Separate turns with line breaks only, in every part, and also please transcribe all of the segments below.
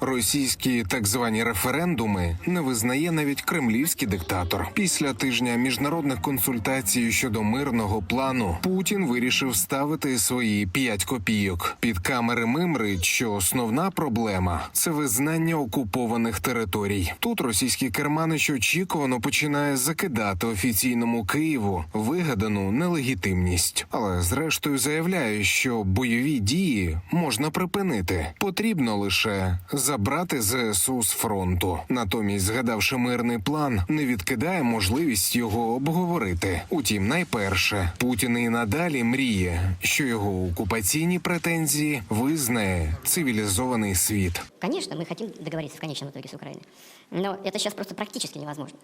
Російські так звані референдуми не визнає навіть кремлівський диктатор. Після тижня міжнародних консультацій щодо мирного плану Путін вирішив ставити свої п'ять копійок під камери мимрить, що основна проблема це визнання окупованих територій. Тут російський керманич очікувано починає закидати офіційному Києву вигадану нелегітимність, але зрештою заявляє, що бойові дії можна припинити. Потрібно лише забрати ЗСУ з фронту. Натомість, згадавши мирний план, не відкидає можливість його обговорити. Утім, найперше Путін і надалі мріє, що його окупаційні претензії визнає цивілізований світ.
Конечно, мы хотим договориться в конечном итоге с Украиной. Но это сейчас просто практически невозможно.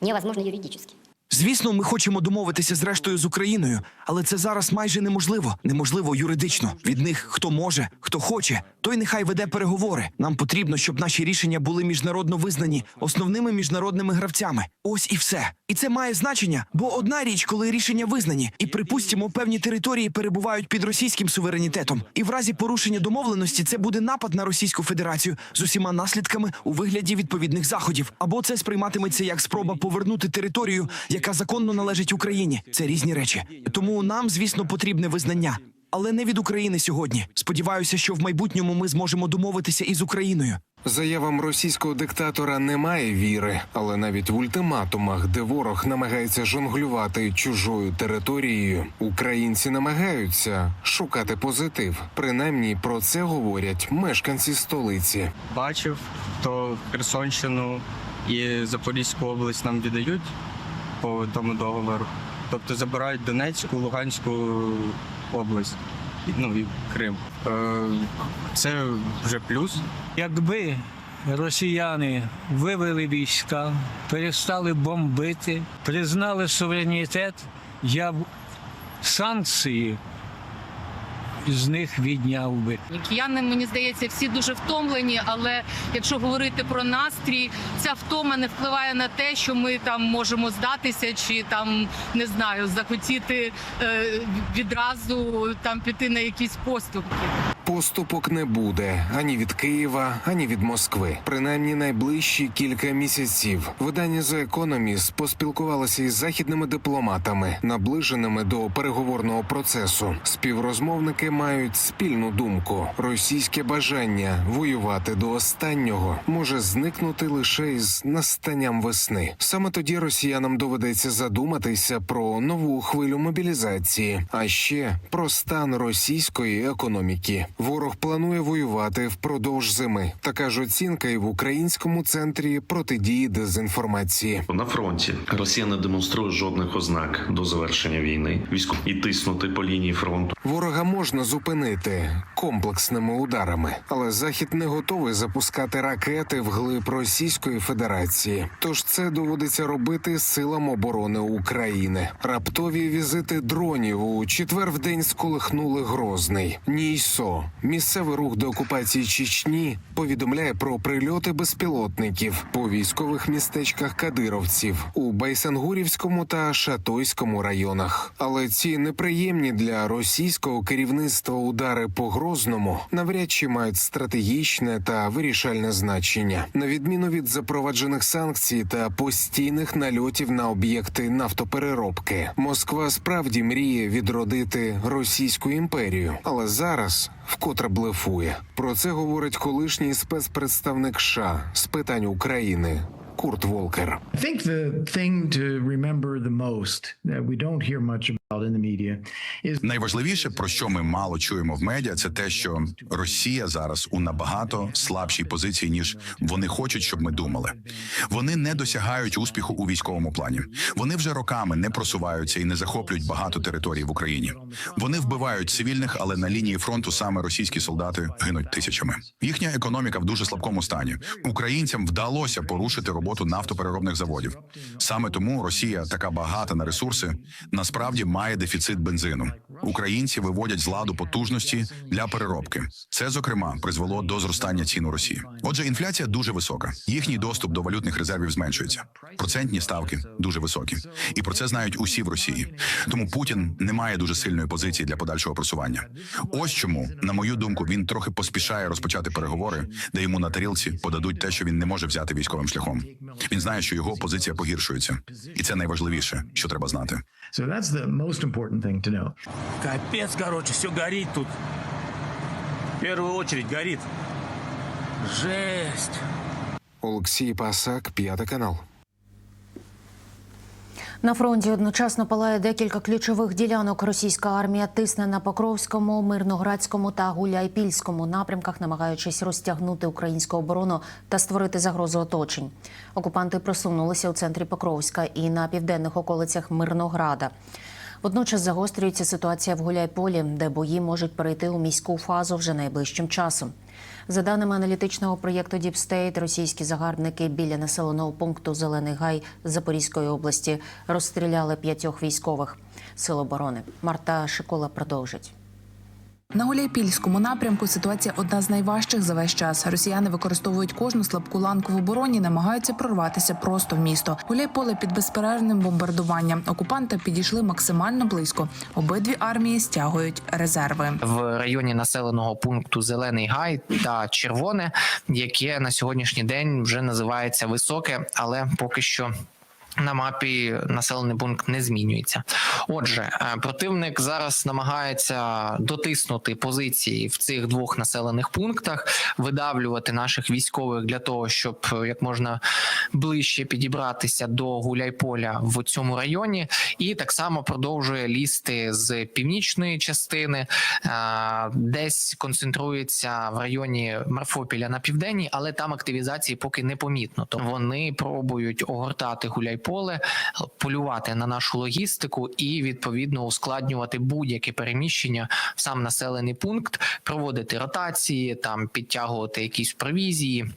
Невозможно юридически.
Звісно, ми хочемо домовитися зрештою з Україною, але це зараз майже неможливо. Неможливо юридично. Від них хто може, хто хоче, той нехай веде переговори. Нам потрібно, щоб наші рішення були міжнародно визнані основними міжнародними гравцями. Ось і все. І це має значення, бо одна річ, коли рішення визнані, і припустимо, певні території перебувають під російським суверенітетом. І в разі порушення домовленості це буде напад на Російську Федерацію з усіма наслідками у вигляді відповідних заходів. Або це сприйматиметься як спроба повернути територію, яка законно належить Україні. Це різні речі. Тому нам, звісно, потрібне визнання. Але не від України сьогодні. Сподіваюся, що в майбутньому ми зможемо домовитися із Україною.
Заявам російського диктатора немає віри, але навіть в ультиматумах, де ворог намагається жонглювати чужою територією, українці намагаються шукати позитив. Принаймні про це говорять мешканці столиці.
бачив, то Херсонщину і Запорізьку область нам віддають по тому договору. Тобто забирають Донецьку, Луганську область, ну і Крим. Е, Це вже плюс.
Якби росіяни вивели війська, перестали бомбити, признали суверенітет, я б санкції з них відняв би.
Кияни, мені здається, всі дуже втомлені, але якщо говорити про настрій, ця втома не впливає на те, що ми там можемо здатися, чи там не знаю, захотіти е, відразу там піти на якісь поступки.
Поступок не буде ані від Києва, ані від Москви. Принаймні найближчі кілька місяців. Видання The Economist поспілкувалося із західними дипломатами, наближеними до переговорного процесу. Співрозмовники мають спільну думку. Російське бажання воювати до останнього може зникнути лише із настанням весни. Саме тоді росіянам доведеться задуматися про нову хвилю мобілізації, а ще про стан російської економіки. Ворог планує воювати впродовж зими. Така ж оцінка і в українському центрі протидії дезінформації.
На фронті Росія не демонструє жодних ознак до завершення війни. Військо і тиснути по лінії фронту.
Ворога можна зупинити комплексними ударами, але захід не готовий запускати ракети вглиб Російської Федерації. Тож це доводиться робити силам оборони України. Раптові візити дронів у четвер в день сколихнули Грозний. Нійсо, місцевий рух до окупації Чечні, повідомляє про прильоти безпілотників по військових містечках кадировців у Байсангурівському та Шатойському районах. Але ці неприємні для російського керівництва удари по Грозному навряд чи мають стратегічне та вирішальне значення, на відміну від запроваджених санкцій та постійних нальотів на об'єкти нафтопереробки. Москва справді мріє відродити Російську імперію, але зараз вкотре блефує. Про це говорить колишній спецпредставник США з питань України Курт Волкер.
Найважливіше, про що ми мало чуємо в медіа, це те, що Росія зараз у набагато слабшій позиції, ніж вони хочуть, щоб ми думали. Вони не досягають успіху у військовому плані. Вони вже роками не просуваються і не захоплюють багато територій в Україні. Вони вбивають цивільних, але на лінії фронту саме російські солдати гинуть тисячами. Їхня економіка в дуже слабкому стані. Українцям вдалося порушити роботу нафтопереробних заводів. Саме тому Росія така багата на ресурси, насправді має дефіцит бензину. Українці виводять з ладу потужності для переробки. Це зокрема призвело до зростання цін у Росії. Отже, інфляція дуже висока. Їхній доступ до валютних резервів зменшується. Процентні ставки дуже високі, і про це знають усі в Росії. Тому Путін не має дуже сильної позиції для подальшого просування. Ось чому, на мою думку, він трохи поспішає розпочати переговори, де йому на тарілці подадуть те, що він не може взяти військовим шляхом. Він знає, що його позиція погіршується, і це найважливіше, що треба знати.
Most important thing to know.
Капец, короче, все горит тут. В первую очередь горит. Жесть.
Олексій Пасак, п'ятий канал.
На фронті одночасно палає декілька ключових ділянок. Російська армія тисне на Покровському, Мирноградському та Гуляйпільському напрямках, намагаючись розтягнути українську оборону та створити загрозу оточень. Окупанти просунулися у центрі Покровська і на південних околицях Мирнограда. Водночас загострюється ситуація в Гуляйполі, де бої можуть перейти у міську фазу вже найближчим часом. За даними аналітичного проєкту Діпстейт, російські загарбники біля населеного пункту Зелений Гай Запорізької області розстріляли п'ятьох військових сил оборони. Марта Шикола продовжить.
На Гуляйпільському напрямку ситуація одна з найважчих за весь час. Росіяни використовують кожну слабку ланку в обороні, намагаються прорватися просто в місто. Гуляйполе під безперервним бомбардуванням. Окупанти підійшли максимально близько. Обидві армії стягують резерви.
в районі населеного пункту Зелений Гай та Червоне, яке на сьогоднішній день вже називається високе, але поки що. На мапі населений пункт не змінюється. Отже, е, противник зараз намагається дотиснути позиції в цих двох населених пунктах, видавлювати наших військових для того, щоб е, як можна ближче підібратися до Гуляйполя в цьому районі, і так само продовжує лізти з північної частини, е, десь концентрується в районі Марфопіля на південній, але там активізації поки не помітно. То вони пробують огортати Гуляйполе, полювати на нашу логістику і відповідно ускладнювати будь-яке переміщення в сам населений пункт, проводити ротації, там підтягувати якісь провізії.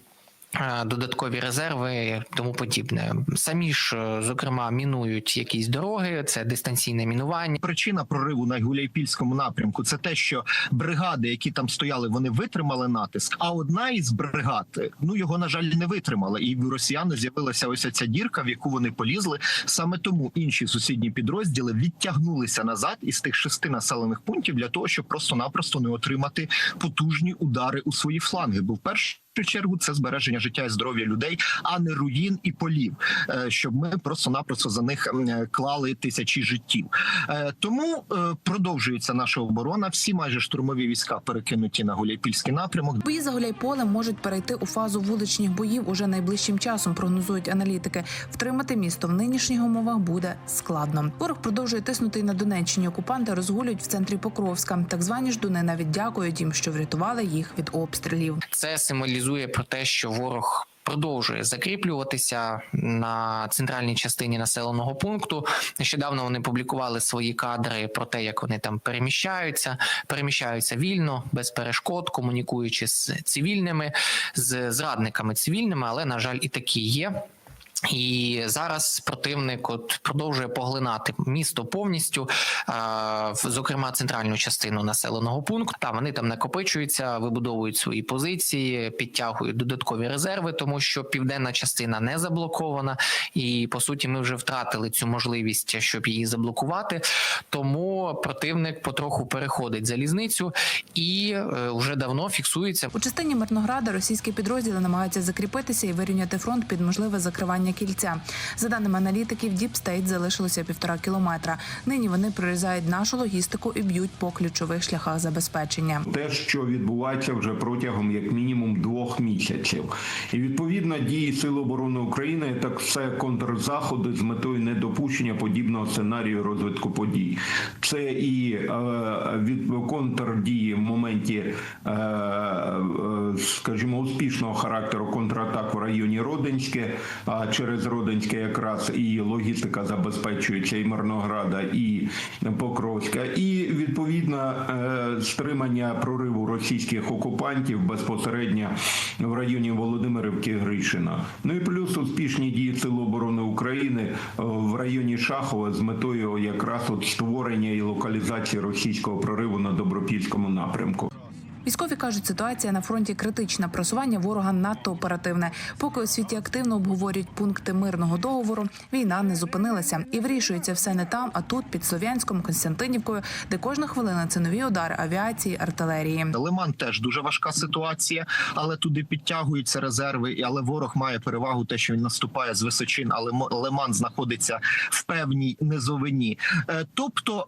Е, Додаткові резерви, тому подібне. Самі ж, е, зокрема, мінують якісь дороги, це дистанційне мінування.
Причина прориву на Гуляйпільському напрямку це те, що бригади, які там стояли, вони витримали натиск. А одна із бригад, ну його на жаль не витримала, і в росіян з'явилася ось ця дірка, в яку вони полізли. Саме тому інші сусідні підрозділи відтягнулися назад із тих шести населених пунктів для того, щоб просто-напросто не отримати потужні удари у свої фланги. Бо в першу чергу це збереження життя і здоров'я людей, а не руїн і полів, Е, щоб ми просто-напросто за них е, клали тисячі життів. Е, Тому продовжується наша оборона. Всі майже штурмові війська перекинуті на Гуляйпільський напрямок.
Бої за Гуляйполем можуть перейти у фазу вуличних боїв уже найближчим часом. Прогнозують аналітики. Втримати місто в нинішніх умовах буде складно. Ворог продовжує тиснути і на Донеччині. Окупанти розгулюють в центрі Покровська. Так звані ждуни навіть дякують їм, що врятували їх від обстрілів.
Це символізує про те, що ворог. Продовжує закріплюватися на центральній частині населеного пункту. Нещодавно вони публікували свої кадри про те, як вони там переміщаються, переміщаються вільно, без перешкод, комунікуючи з цивільними, з зрадниками цивільними, але на жаль, і такі є. І зараз противник от продовжує поглинати місто повністю, зокрема центральну частину населеного пункту. Та вони там накопичуються, вибудовують свої позиції, підтягують додаткові резерви, тому що південна частина не заблокована, і по суті ми вже втратили цю можливість, щоб її заблокувати. Тому противник потроху переходить залізницю і е, вже давно фіксується
У частині Мирнограда російські підрозділи намагаються закріпитися і вирівняти фронт під можливе закривання кільця. За даними аналітиків, State залишилося півтора кілометра. Нині вони прорізають нашу логістику і б'ють по ключових шляхах забезпечення.
Те, що відбувається вже протягом як мінімум двох місяців, і відповідно дії Сил оборони України так все контрзаходи з метою недопущення подібного сценарію розвитку подій. Це і е, від контрдії в моменті, е, е, скажімо, успішного характеру контратак в районі Родинське. А через Родинське якраз і логістика забезпечується і Мирнограда, і Покровська, і відповідно е, стримання прориву російських окупантів безпосередньо в районі Володимирівки Гришина. Ну і плюс успішні дії Сил оборони України е, в районі Шахова з метою якраз от створення і локалізації російського прориву на добропільському напрямку.
Військові кажуть, ситуація на фронті критична. Просування ворога надто оперативне. Поки у світі активно обговорюють пункти мирного договору, війна не зупинилася і вирішується все не там, а тут, під Слов'янськом, Константинівкою, де кожна хвилина це нові удари авіації, артилерії.
Лиман теж дуже важка ситуація, але туди підтягуються резерви. Але ворог має перевагу, те, що він наступає з височин, але Лиман знаходиться в певній низовині. Е, Тобто.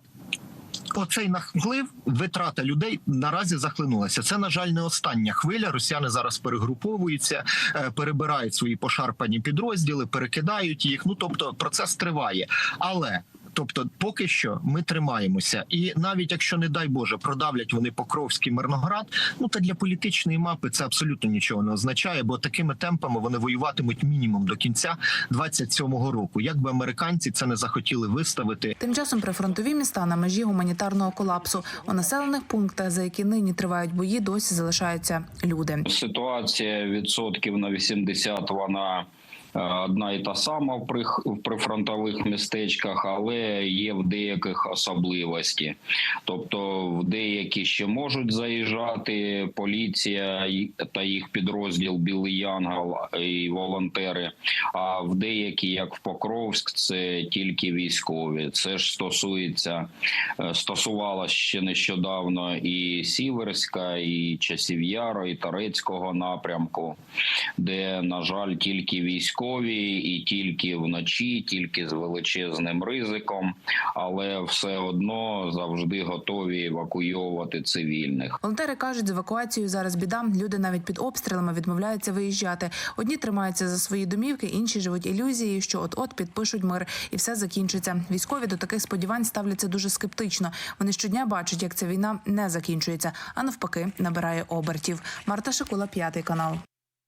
Оцей нахлив витрата людей наразі захлинулася. Це на жаль не остання хвиля. Росіяни зараз перегруповуються, е, перебирають свої пошарпані підрозділи, перекидають їх. Ну тобто процес триває, але. Тобто, поки що ми тримаємося, і навіть якщо не дай Боже продавлять вони Покровський Мирноград, ну та для політичної мапи це абсолютно нічого не означає, бо такими темпами вони воюватимуть мінімум до кінця 27-го року. Якби американці це не захотіли виставити,
Тим часом прифронтові міста на межі гуманітарного колапсу у населених пунктах, за які нині тривають бої, досі залишаються люди.
Ситуація відсотків на 80 вона одна і та сама в прифронтових містечках, але є в деяких особливості. Тобто, в деякі ще можуть заїжджати поліція та їх підрозділ Білий Янгол і волонтери. А в деякі, як в Покровськ, це тільки військові. Це ж стосується е, стосувалося ще нещодавно і Сіверська, і часів Яру, і Торецького напрямку, де, на жаль, тільки військові, і тільки вночі, тільки з величезним ризиком, але все одно завжди готові евакуйовувати цивільних.
Волонтери кажуть, з евакуацією зараз біда. Люди навіть під обстрілами відмовляються виїжджати. Одні тримаються за свої домівки, інші живуть ілюзією, що от от підпишуть мир, і все закінчиться. Військові до таких сподівань ставляться дуже скептично. Вони щодня бачать, як ця війна не закінчується, а навпаки, набирає обертів. Марта Шикула, п'ятий канал.